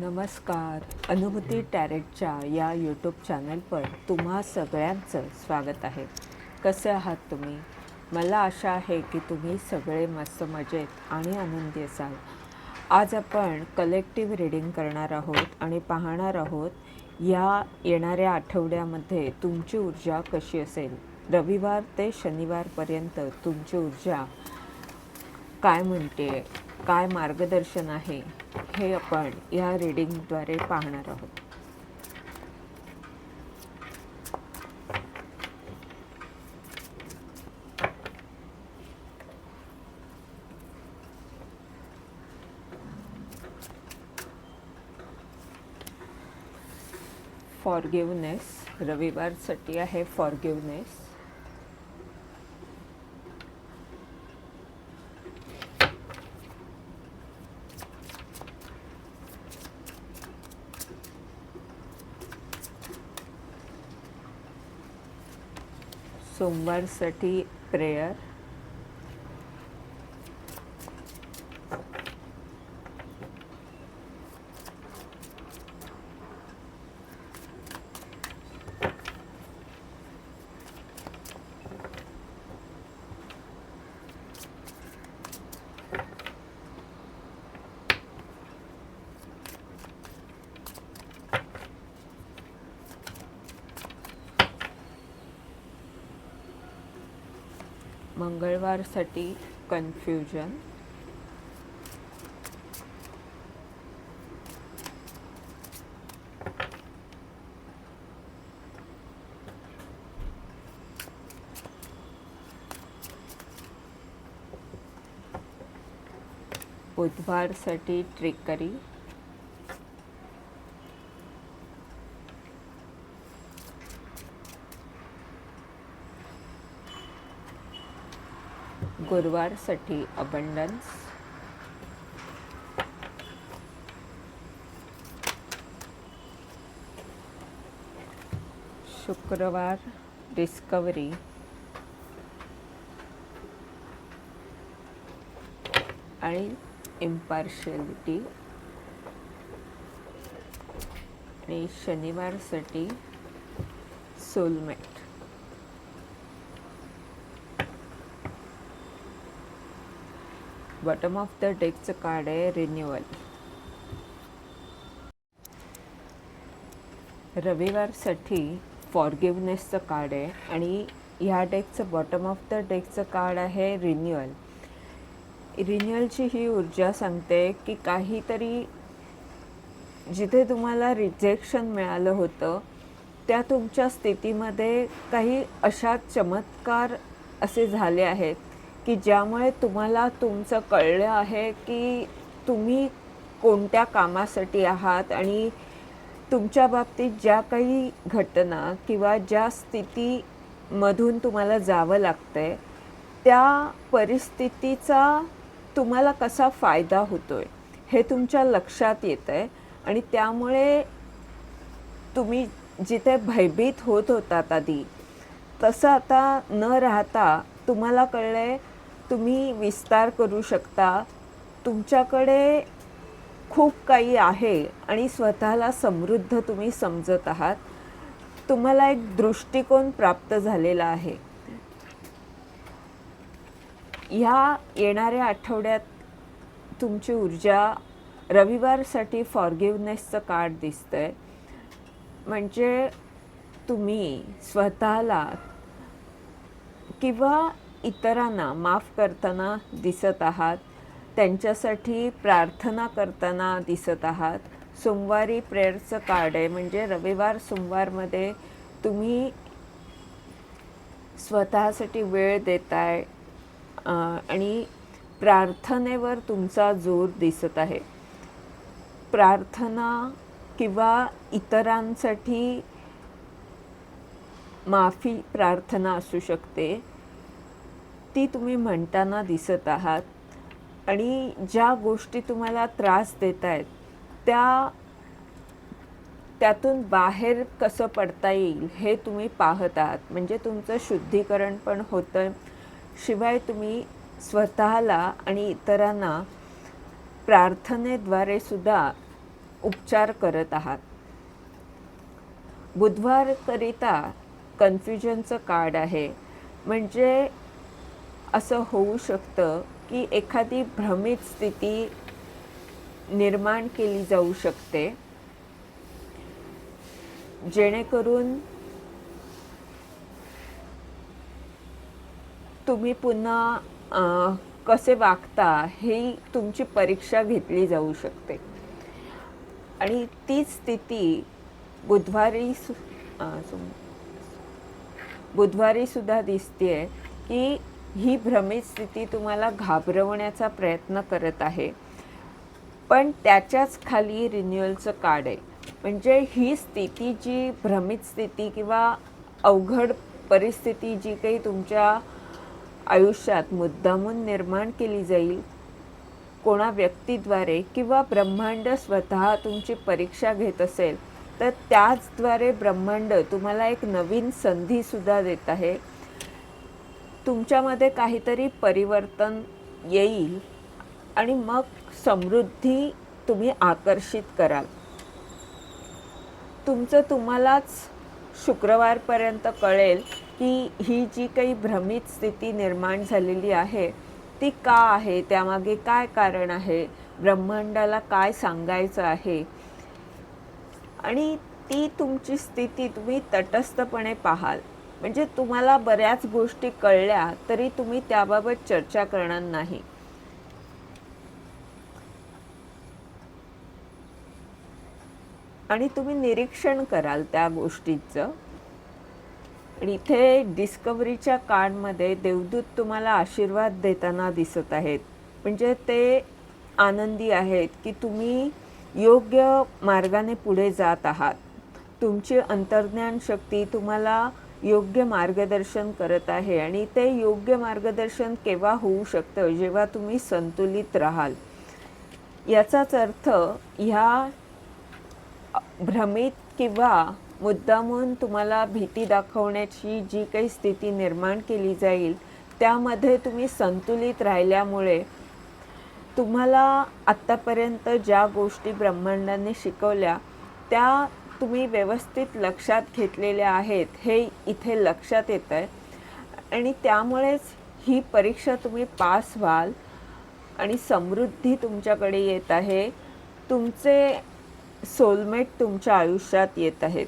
नमस्कार. अनुभूती टॅरेटच्या या यूट्यूब चॅनलवर तुम्हा सगळ्यांचं स्वागत आहे. कसे आहात तुम्ही? मला आशा आहे की तुम्ही सगळे मस्त मजेत आणि आनंदी असाल. आज आपण कलेक्टिव्ह रीडिंग करणार आहोत आणि पाहणार आहोत या येणाऱ्या आठवड्यामध्ये तुमची ऊर्जा कशी असेल? रविवार ते शनिवारपर्यंत तुमची ऊर्जा काय म्हणते? काय मार्गदर्शन आहे हे आपण या रीडिंगद्वारे पाहणार आहोत. फॉरगिवनेस रविवारसाठी आहे फॉरगिवनेस सोमवारसाठी प्रेयर. मंगळवारसाठी कन्फ्युजन. बुधवारसाठी ट्रिकरी गुरुवारसाठी अबंडन्स शुक्रवार डिस्कवरी आणि इम्पार्शियलिटी आणि शनिवारसाठी सोलमेट बॉटम ऑफ द डेकचं कार्ड आहे रिन्युअल रविवारसाठी फॉरगिवनेसचं कार्ड आहे आणि ह्या डेकचं बॉटम ऑफ द डेकचं कार्ड आहे रिन्युअल रिन्युअलची ही ऊर्जा सांगते की काहीतरी जिथे तुम्हाला रिजेक्शन मिळालं होतं त्या तुमच्या स्थितीमध्ये काही अशा चमत्कार असे झाले आहेत की ज्यामुळे तुम्हाला तुमचं कळलं आहे की तुम्ही कोणत्या कामासाठी आहात आणि तुमच्या बाबतीत ज्या काही घटना किंवा ज्या स्थितीमधून तुम्हाला जावं लागतंय त्या परिस्थितीचा तुम्हाला कसा फायदा होतो आहे हे तुमच्या लक्षात येतं आहे आणि त्यामुळे तुम्ही जिथे भयभीत होत होतात आधी तसं आता न राहता तुम्हाला कळलं आहे तुम्ही विस्तार करू शकता. तुमच्याकडे खूप काही आहे आणि स्वतःला समृद्ध तुम्ही समजत आहात. तुम्हाला एक दृष्टिकोन प्राप्त झालेला आहे. ह्या येणाऱ्या आठवड्यात तुमची ऊर्जा रविवारसाठी फॉरगिवनेसचं कार्ड दिसतंय. म्हणजे तुम्ही स्वतःला किंवा इतरांना माफ करताना दिसत आहात. त्यांच्यासाठी प्रार्थना करताना दिसत आहात. सोमवारी प्रेयरचं कार्ड आहे म्हणजे रविवार सोमवारमध्ये तुम्ही स्वतःसाठी वेळ देताय आणि प्रार्थनेवर तुमचा जोर दिसत आहे. प्रार्थना किंवा इतरांसाठी माफी प्रार्थना असू शकते. ती तुम्ही म्हणताना दिसत आहात आणि ज्या गोष्टी तुम्हाला त्रास देत आहेत त्या त्यातून बाहेर कसं पडता येईल हे तुम्ही पाहत आहात. म्हणजे तुमचं शुद्धीकरण पण होतं. शिवाय तुम्ही स्वतःला आणि इतरांना प्रार्थनेद्वारे सुद्धा उपचार करत आहात. बुधवारकरिता कन्फ्युजनचं कार्ड आहे. म्हणजे असं होऊ शकतं की एखादी भ्रमित स्थिती निर्माण केली जाऊ शकते जेणेकरून तुम्ही पुन्हा कसे वागता ही तुमची परीक्षा घेतली जाऊ शकते. आणि ती स्थिती बुधवारी सु बुधवारीसुद्धा दिसते बुधवारी सुद्धा की ही भ्रमित स्थिती तुम्हाला घाबरवण्याचा प्रयत्न करत आहे. पण त्याच्याच खाली रिन्युअलचं कार्ड आहे. म्हणजे ही स्थिती जी भ्रमित स्थिती किंवा अवघड परिस्थिती जी काही तुमच्या आयुष्यात मुद्दामून निर्माण केली जाईल कोणा व्यक्तीद्वारे किंवा ब्रह्मांड स्वतः तुमची परीक्षा घेत असेल तर त्याचद्वारे ब्रह्मांड तुम्हाला एक नवीन संधीसुद्धा देत आहे. तुमच्यामध्ये काहीतरी परिवर्तन येईल आणि मग समृद्धी तुम्ही आकर्षित कराल. तुमचं तुम्हालाच शुक्रवारपर्यंत कळेल की ही जी काही भ्रमित स्थिती निर्माण झालेली आहे ती का आहे? त्यामागे काय कारण आहे? ब्रह्मांडाला काय सांगायचं आहे? आणि ती तुमची स्थिती तुम्ही तटस्थपणे पाहाल. म्हणजे तुम्हाला बऱ्याच गोष्टी कळल्या तरी तुम्ही त्याबाबत चर्चा करणार नाही. आणि तुम्ही निरीक्षण कराल त्या गोष्टीचं. आणि इथे डिस्कवरीच्या कार्डमध्ये देवदूत तुम्हाला आशीर्वाद देताना दिसत आहेत. म्हणजे ते आनंदी आहेत की तुम्ही योग्य मार्गाने पुढे जात आहात. तुमची अंतर्ज्ञान शक्ती तुम्हाला योग्य मार्गदर्शन करत आहे आणि ते योग्य मार्गदर्शन केव्हा होऊ शकतं जेव्हा तुम्ही संतुलित राहाल? याचाच अर्थ ह्या भ्रमित किंवा मुद्दामून तुम्हाला भीती दाखवण्याची जी काही स्थिती निर्माण केली जाईल त्यामध्ये तुम्ही संतुलित राहिल्यामुळे तुम्हाला आत्तापर्यंत ज्या गोष्टी ब्रह्मांडाने शिकवल्या त्या तुम्ही व्यवस्थित लक्षात घेतलेल्या आहेत हे इथे लक्षात येतं आहे आणि त्यामुळेच ही परीक्षा तुम्ही पास व्हाल आणि समृद्धी तुमच्याकडे येत आहे. तुमचे सोलमेट तुमच्या आयुष्यात येत आहेत.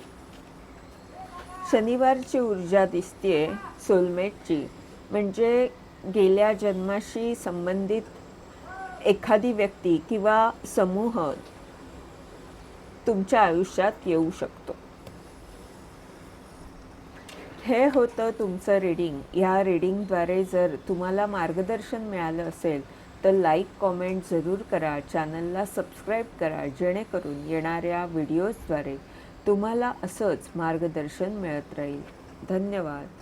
शनिवारची ऊर्जा दिसते सोलमेटची म्हणजे गेल्या जन्माशी संबंधित एखादी व्यक्ती किंवा समूह तुमच्या आयुष्यात येऊ शकतो. हे होतं तुमचं रीडिंग ह्या रीडिंगद्वारे जर तुम्हाला मार्गदर्शन मिळालं असेल तर लाईक कॉमेंट जरूर करा. चॅनलला सबस्क्राईब करा. जेणेकरून येणाऱ्या व्हिडिओजद्वारे तुम्हाला असंच मार्गदर्शन मिळत राहील. धन्यवाद.